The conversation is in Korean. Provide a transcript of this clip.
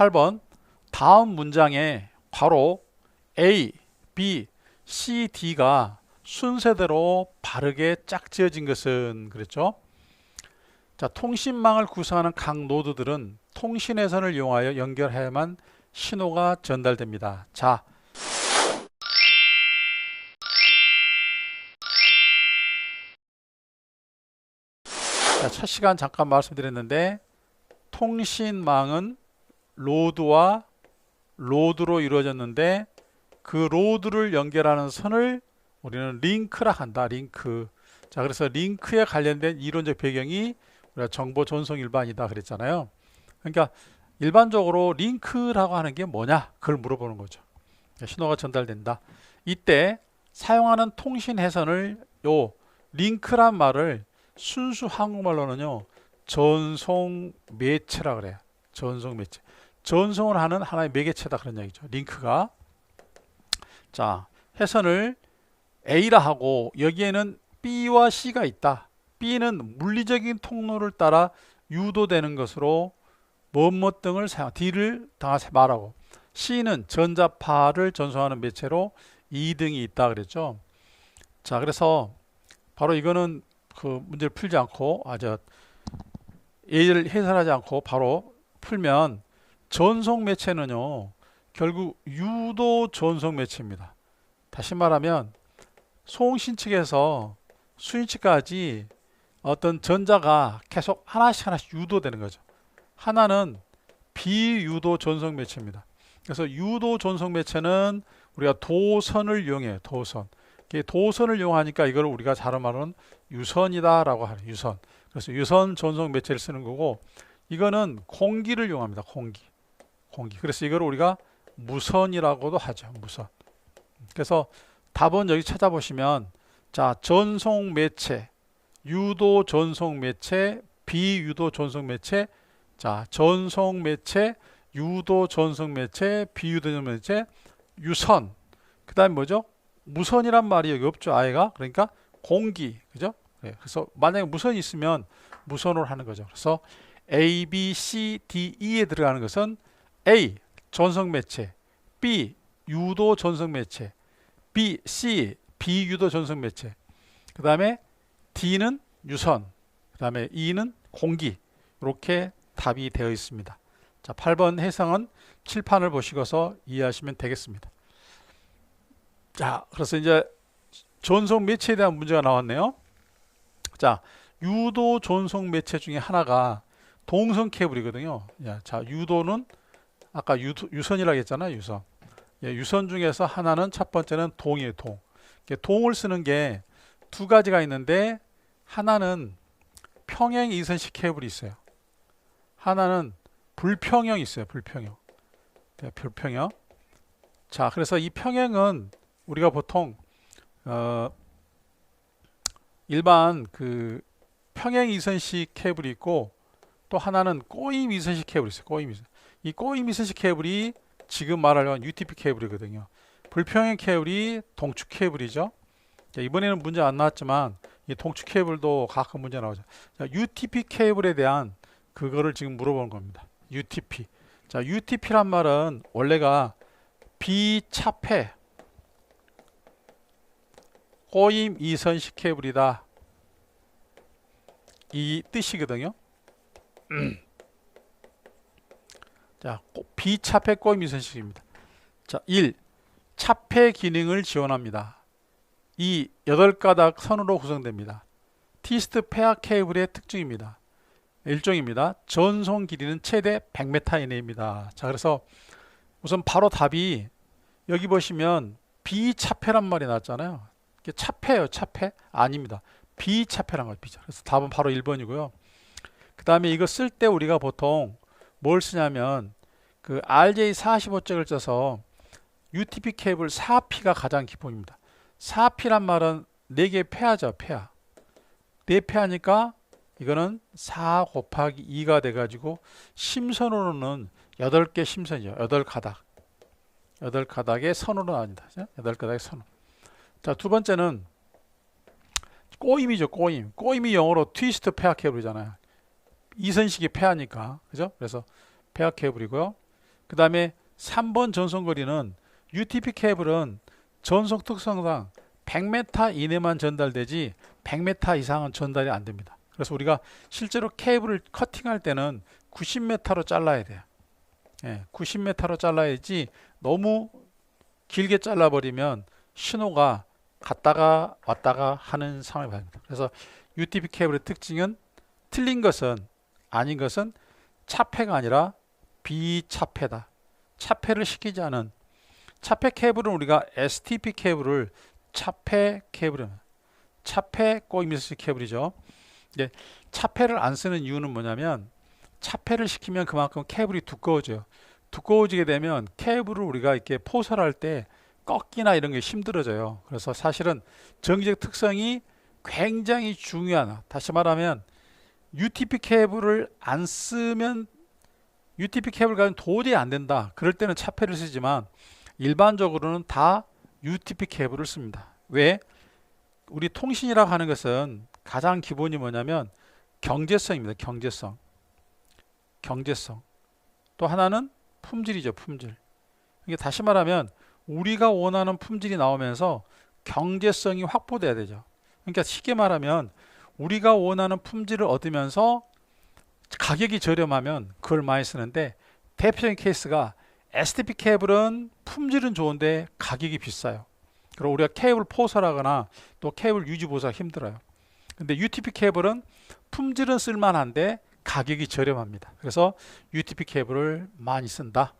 8번 다음 문장에 괄호 A, B, C, D가 순서대로 바르게 짝지어진 것은 그랬죠. 자, 통신망을 구성하는 각 노드들은 통신회선을 이용하여 연결해야만 신호가 전달됩니다. 자, 자, 첫 시간 잠깐 말씀드렸는데 통신망은 로드와 로드로 이루어졌는데 그 로드를 연결하는 선을 우리는 링크라 한다. 링크. 자, 그래서 링크에 관련된 이론적 배경이 우리가 정보 전송 일반이다 그랬잖아요. 그러니까 일반적으로 링크라고 하는 게 뭐냐? 그걸 물어보는 거죠. 신호가 전달된다. 이때 사용하는 통신 회선을 요 링크란 말을 순수 한국말로는요. 전송 매체라 그래요. 전송 매체. 전송을 하는 하나의 매개체다 그런 얘기죠. 링크가. 자, 회선을 A라 하고 여기에는 B와 C가 있다. B는 물리적인 통로를 따라 유도되는 것으로 뭐뭐 등을 사용, D를 당하지 말하고 C는 전자파를 전송하는 매체로 2등이 있다 그랬죠. 자, 그래서 바로 이거는 그 문제를 풀지 않고 아저 예를 해설하지 않고 바로 풀면 전송 매체는요. 결국 유도 전송 매체입니다. 다시 말하면 송신 측에서 수인 측까지 어떤 전자가 계속 하나씩 하나씩 유도되는 거죠. 하나는 비유도 전송 매체입니다. 그래서 유도 전송 매체는 우리가 도선을 이용해요. 도선. 도선을 이용하니까 이걸 우리가 다른 말로는 유선이다라고 하는 유선. 그래서 유선 전송 매체를 쓰는 거고 이거는 공기를 이용합니다. 공기. 공기. 그래서 이걸 우리가 무선이라고도 하죠. 무선. 그래서 답은 여기 찾아보시면 자 전송 매체, 유도 전송 매체, 비유도 전송 매체, 자 전송 매체, 유도 전송 매체, 비유도 전송 매체, 유선. 그 다음 뭐죠? 무선이란 말이 여기 없죠. 아이가 그러니까 공기, 그죠? 네, 그래서 만약에 무선이 있으면 무선으로 하는 거죠. 그래서 A, B, C, D, E에 들어가는 것은 A 전송 매체, B 유도 전송 매체, B, C 비유도 전송 매체. 그 다음에 D는 유선, 그 다음에 E는 공기. 이렇게 답이 되어 있습니다. 자, 8번 해상은 칠판을 보시고서 이해하시면 되겠습니다. 자, 그래서 이제 전송 매체에 대한 문제가 나왔네요. 자, 유도 전송 매체 중에 하나가 동선 케이블이거든요. 자, 유도는 아까 유, 유선이라고 했잖아요. 유선. 예, 유선 중에서 하나는 첫 번째는 동이에요. 동. 동을 쓰는 게 두 가지가 있는데 하나는 평행 이선식 케이블이 있어요. 하나는 불평형 있어요. 불평형. 네, 불평형. 자, 그래서 이 평행은 우리가 보통 어, 일반 그 평행 이선식 케이블이 있고 또 하나는 꼬임 이선식 케이블이 있어요. 꼬임 이선. 이 꼬임 이선식 케이블이 지금 말하려는 UTP 케이블이거든요. 불평행 케이블이 동축 케이블이죠. 자, 이번에는 문제 안 나왔지만 이 동축 케이블도 가끔 문제 나오죠. 자, UTP 케이블에 대한 그거를 지금 물어보는 겁니다. UTP. 자, UTP란 말은 원래가 비차폐 꼬임 이선식 케이블이다. 이 뜻이거든요. 자, 비차폐 꼬임 이선식입니다. 자, 1. 차폐 기능을 지원합니다. 2. 8가닥 선으로 구성됩니다. 티스트 페아 케이블의 특징입니다. 일종입니다. 전송 길이는 최대 100m 이내입니다. 자, 그래서 우선 바로 답이 여기 보시면 비차폐란 말이 나왔잖아요. 이게 차폐예요, 차폐? 아닙니다. 비차폐란 걸 비죠. 그래서 답은 바로 1번이고요. 그 다음에 이거 쓸 때 우리가 보통 뭘 쓰냐면 그 RJ45잭을 써서 UTP 케이블 4P가 가장 기본입니다. 4P란 말은 4개 폐하죠, 폐하. 4폐하니까 이거는 4 곱하기 2가 돼가지고 심선으로는 8개 심선이죠. 8가닥. 8가닥의 선으로 나옵니다. 8가닥의 선으로. 자, 두 번째는 꼬임이죠, 꼬임. 꼬임이 영어로 트위스트 폐하 케이블이잖아요. 이선식이 폐하니까. 그죠? 그래서 폐하 케이블이고요. 그 다음에 3번 전송거리는 UTP 케이블은 전송 특성상 100m 이내만 전달되지 100m 이상은 전달이 안 됩니다. 그래서 우리가 실제로 케이블을 커팅할 때는 90m로 잘라야 돼요. 예, 90m로 잘라야지 너무 길게 잘라버리면 신호가 갔다가 왔다가 하는 상황이 발생합니다. 그래서 UTP 케이블의 특징은 틀린 것은 아닌 것은 차폐가 아니라 비차폐다. 차폐를 시키지 않은 차폐 케이블은 우리가 STP 케이블을 차폐 케이블은 차폐 꼬이미스 케이블이죠. 이제 차폐를 안 쓰는 이유는 뭐냐면 차폐를 시키면 그만큼 케이블이 두꺼워져요. 두꺼워지게 되면 케이블을 우리가 이렇게 포설할 때 꺾기나 이런 게 힘들어져요. 그래서 사실은 정기적 특성이 굉장히 중요한 다시 말하면 UTP 케이블을 안 쓰면 UTP 케이블 가지고 도저히 안 된다. 그럴 때는 차폐를 쓰지만 일반적으로는 다 UTP 케이블을 씁니다. 왜? 우리 통신이라고 하는 것은 가장 기본이 뭐냐면 경제성입니다. 경제성. 경제성. 또 하나는 품질이죠. 품질. 이게 다시 말하면 우리가 원하는 품질이 나오면서 경제성이 확보돼야 되죠. 그러니까 쉽게 말하면 우리가 원하는 품질을 얻으면서 가격이 저렴하면 그걸 많이 쓰는데 대표적인 케이스가 STP 케이블은 품질은 좋은데 가격이 비싸요. 그리고 우리가 케이블 포설하거나 또 케이블 유지 보수가 힘들어요. 근데 UTP 케이블은 품질은 쓸만한데 가격이 저렴합니다. 그래서 UTP 케이블을 많이 쓴다.